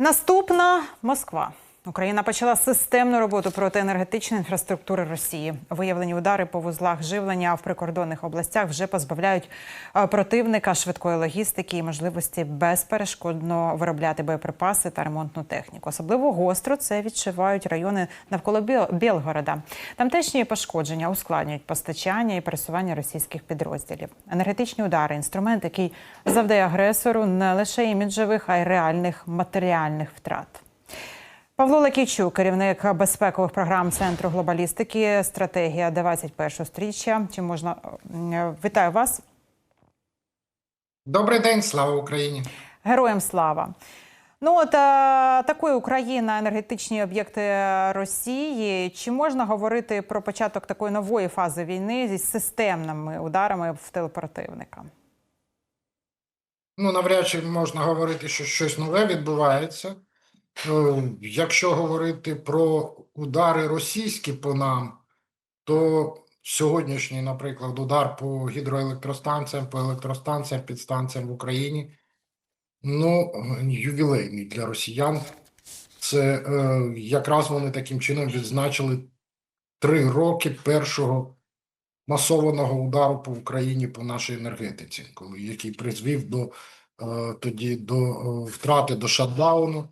Наступна Москва. Україна почала системну роботу проти енергетичної інфраструктури Росії. Виявлені удари по вузлах живлення в прикордонних областях вже позбавляють е, противника швидкої логістики і можливості безперешкодно виробляти боєприпаси та ремонтну техніку. Особливо гостро це відчувають райони навколо Білгорода. Тамтешні пошкодження ускладнюють постачання і пересування російських підрозділів. Енергетичні удари інструмент, який завдає агресору не лише іміджевих, а й реальних матеріальних втрат. Павло Лакійчук, керівник безпекових програм Центру глобалістики, стратегія 21 стріччя. Чи можна вітаю вас? Добрий день, слава Україні! Героям слава! Ну от е, атакує Україна енергетичні об'єкти Росії. Чи можна говорити про початок такої нової фази війни зі системними ударами в тил противника? Ну, навряд чи можна говорити, що щось нове відбувається. Е, Якщо говорити про удари російські по нам, то сьогоднішній, наприклад, удар по гідроелектростанціям, по електростанціям, підстанціям в Україні, ну, ювілейний для росіян. Це е, якраз вони таким чином відзначили три роки першого масованого удару по Україні по нашій енергетиці, коли який призвів до е, тоді до е, втрати до шатдауну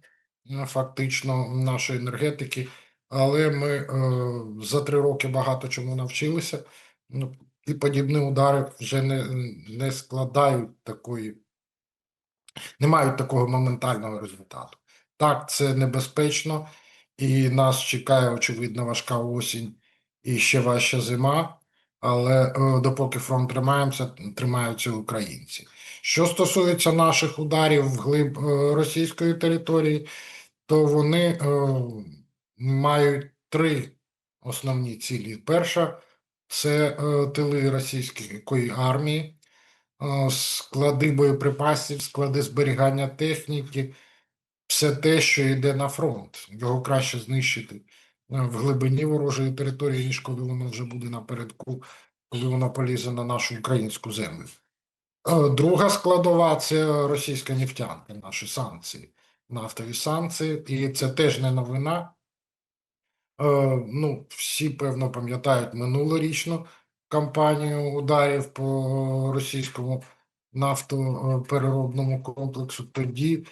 фактично нашої енергетики. Але ми е, за три роки багато чому навчилися. Ну, і подібні удари вже не, не складають такої, не мають такого моментального результату. Так, це небезпечно, і нас чекає, очевидно, важка осінь і ще важча зима. Але е, допоки фронт тримаємося, тримаються українці. Що стосується наших ударів вглиб е, російської території, то вони е, мають три основні цілі. Перша це е, тили російської армії, е, склади боєприпасів, склади зберігання техніки, все те, що йде на фронт. Його краще знищити е, в глибині ворожої території, ніж коли воно вже буде напередку, коли воно полізе на нашу українську землю. Е, Друга складова це російська нефтянка, наші санкції, нафтові санкції, і це теж не новина. Е, Ну, всі, певно, пам'ятають минулорічну кампанію ударів по російському нафтопереробному комплексу. Тоді, е,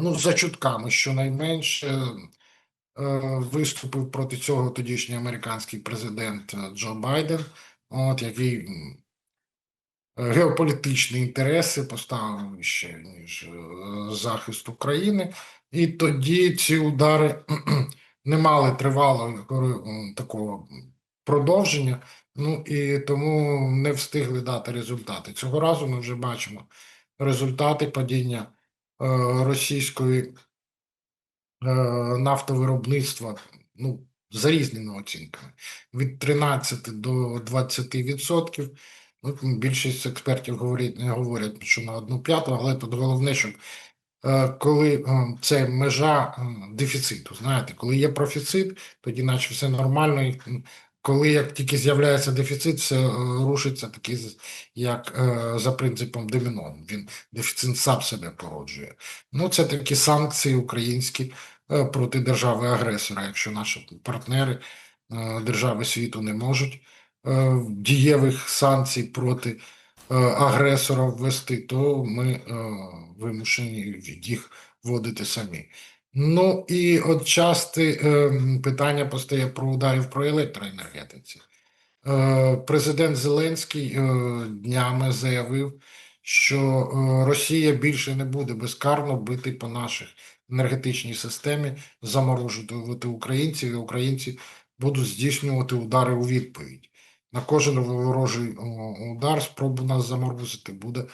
ну, за чутками, щонайменше, е, виступив проти цього тодішній американський президент е, Джо Байден, от який геополітичні інтереси поставив вище, ніж е, захист України. І тоді ці удари не мали тривалого такого продовження, ну і тому не встигли дати результати. Цього разу ми вже бачимо результати падіння е, російської е, нафтовиробництва, ну, за різними оцінками, від 13 до 20 відсотків. Ну, більшість експертів говорять, говорять, що на одну п'яту, але тут головне, щоб е, коли е, це межа е, дефіциту, знаєте, коли є профіцит, тоді наче все нормально. і, Коли як тільки з'являється дефіцит, все рушиться такий, як за принципом доміно. Він дефіцит сам себе породжує. Ну, це такі санкції українські проти держави-агресора, якщо наші партнери держави світу не можуть дієвих санкцій проти е, агресора ввести, то ми е, вимушені їх вводити самі. Ну і от часте е, питання постає про ударів про електроенергетиці. Е, Президент Зеленський е, днями заявив, що е, Росія більше не буде безкарно бити по наших енергетичній системі, заморожувати українців, і українці будуть здійснювати удари у відповідь. На кожен ворожий удар, спробу нас заморозити, буде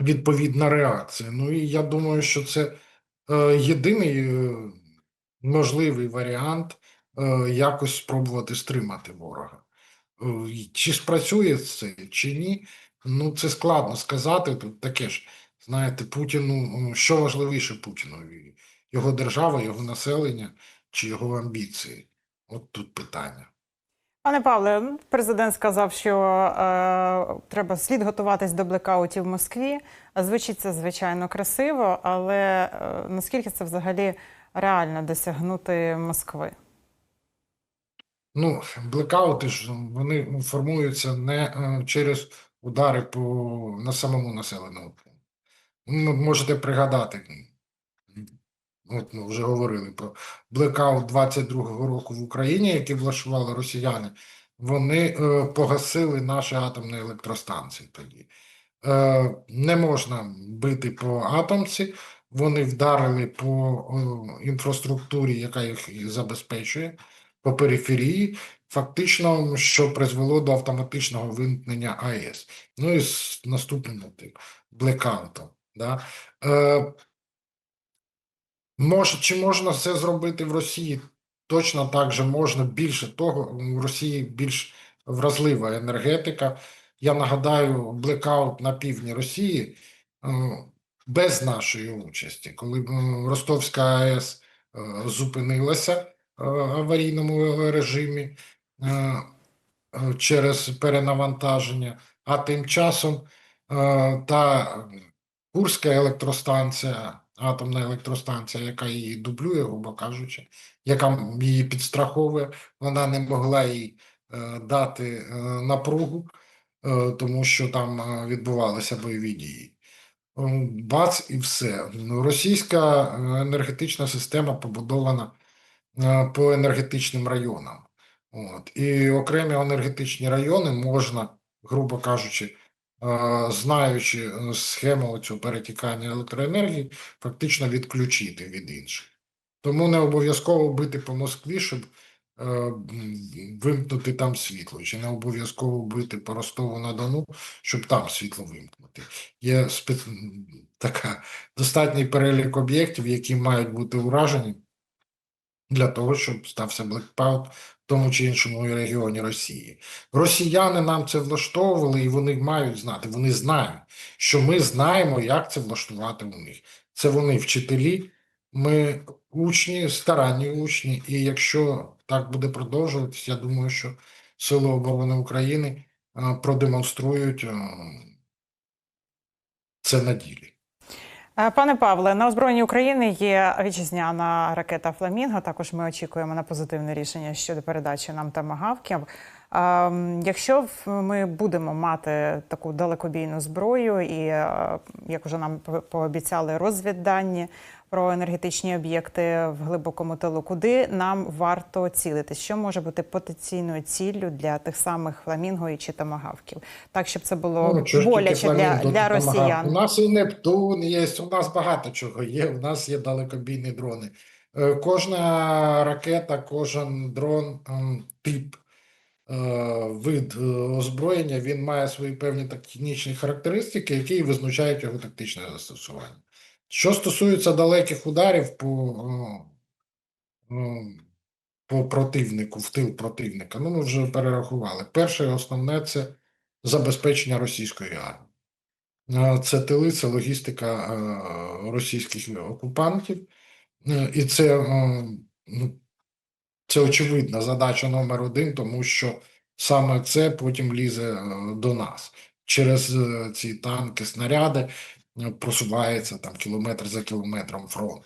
відповідна реакція. Ну і я думаю, що це е, єдиний е, можливий варіант е, якось спробувати стримати ворога. Чи спрацює це, чи ні? Ну, це складно сказати. Тут таке ж, знаєте, Путіну, що важливіше Путіну? Його держава, його населення чи його амбіції? От тут питання. Пане Павле, ну, президент сказав, що е, треба слід готуватись до блекаутів в Москві. Звучить це звичайно красиво, але е, наскільки це взагалі реально досягнути Москви? Ну, блекаути ж вони формуються не е, через удари по на самому населеному. Ну, можете пригадати, от ми вже говорили про блекаут 22-го року в Україні, який влаштували росіяни. Вони е, погасили наші атомні електростанції тоді. Е, не можна бити по атомці, вони вдарили по е, інфраструктурі, яка їх забезпечує, по периферії, фактично, що призвело до автоматичного вимкнення АЕС. Ну і з наступним блекаутом. Да? Е, Може, чи можна це зробити в Росії? Точно так же можна. Більше того, в Росії більш вразлива енергетика. Я нагадаю, блекаут на півдні Росії е, без нашої участі, коли е, Ростовська АЕС е, зупинилася е, в аварійному режимі е, е, через перенавантаження, а тим часом е, та Курська електростанція, атомна електростанція, яка її дублює, грубо кажучи, яка її підстраховує, вона не могла їй е, дати е, напругу, е, тому що там відбувалися бойові дії. Бац і все. Російська енергетична система побудована по енергетичним районам. От. І окремі енергетичні райони можна, грубо кажучи, знаючи е, схему цього перетікання електроенергії, фактично відключити від інших. Тому не обов'язково бити по Москві, щоб е, вимкнути там світло, чи не обов'язково бити по Ростову на Дону, щоб там світло вимкнути. Є така достатній перелік об'єктів, які мають бути уражені для того, щоб стався блекпаут тому чи іншому регіоні Росії. Росіяни нам це влаштовували, і вони мають знати. Вони знають, що ми знаємо, як це влаштувати у них. Це вони вчителі, ми учні, старанні учні. І якщо так буде продовжуватись, я думаю, що Сили оборони України е, продемонструють е, це на ділі. Е, Пане Павле, на озброєнні України є вітчизняна ракета Фламінго. Також ми очікуємо на позитивне рішення щодо передачі нам тамагавків. Якщо ми будемо мати таку далекобійну зброю, і е, як вже нам по- пообіцяли розвіддані про енергетичні об'єкти в глибокому тилу, куди нам варто цілитись? Що може бути потенційною ціллю для тих самих фламінго і чи тамагавків? Так, щоб це було Ну, боляче для, Фламінго для росіян. У нас і Нептун є, у нас багато чого є. У нас є далекобійні дрони. Е, Кожна ракета, кожен дрон, тип, вид е, озброєння, він має свої певні технічні характеристики, які визначають його тактичне застосування. Що стосується далеких ударів по, е, е, по противнику, в тил противника, ну ми вже перерахували. Перше і основне це забезпечення російської армії. Е, Це тили, це логістика е, російських окупантів. Е, І це, е, ну, це очевидна задача номер один, тому що саме це потім лізе е, до нас. Через е, ці танки, снаряди е, просувається там кілометр за кілометром фронт.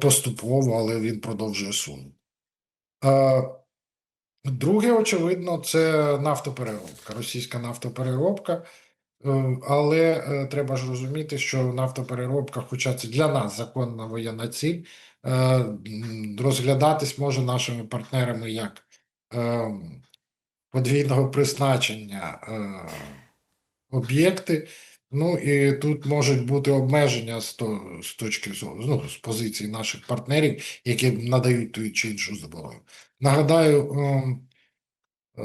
Поступово, але він продовжує сунути. Друге, очевидно, це нафтопереробка, російська нафтопереробка. Але треба ж розуміти, що нафтопереробка, хоча це для нас законна воєнна ціль, розглядатись може нашими партнерами як е, подвійного призначення е, об'єкти. Ну і тут можуть бути обмеження з, з точки зору, ну, з позиції наших партнерів, які надають ту чи іншу зброю. Нагадаю, е,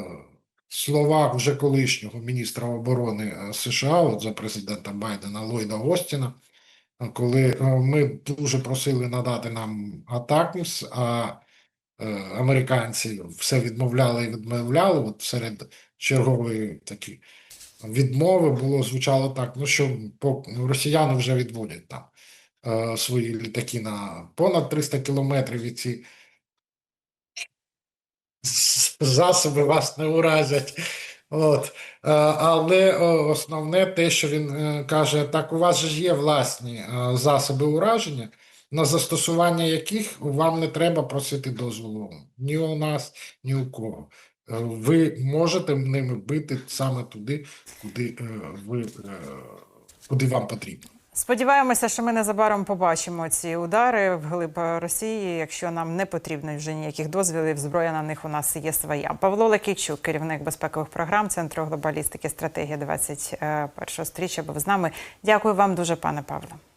слова вже колишнього міністра оборони е, США, от за президента Байдена Ллойда Остіна, е, коли е, ми дуже просили надати нам атакмс, а е, американці все відмовляли і відмовляли. От серед чергової такі відмови було звучало так: ну що росіяни вже відводять там е, свої літаки на понад 300 кілометрів і ці засоби вас не уразять. От. Е, Але основне те, що він е, каже, так у вас ж є власні е, засоби ураження, на застосування яких вам не треба просити дозволу ні у нас, ні у кого. Ви можете ними бити саме туди, куди ви куди вам потрібно. Сподіваємося, що ми незабаром побачимо ці удари вглиб Росії. Якщо нам не потрібно вже ніяких дозвілів. зброя на них у нас є своя. Павло Лекійчук, керівник безпекових програм Центру глобалістики стратегія 21 стріччя, був з нами. Дякую вам дуже, пане Павло.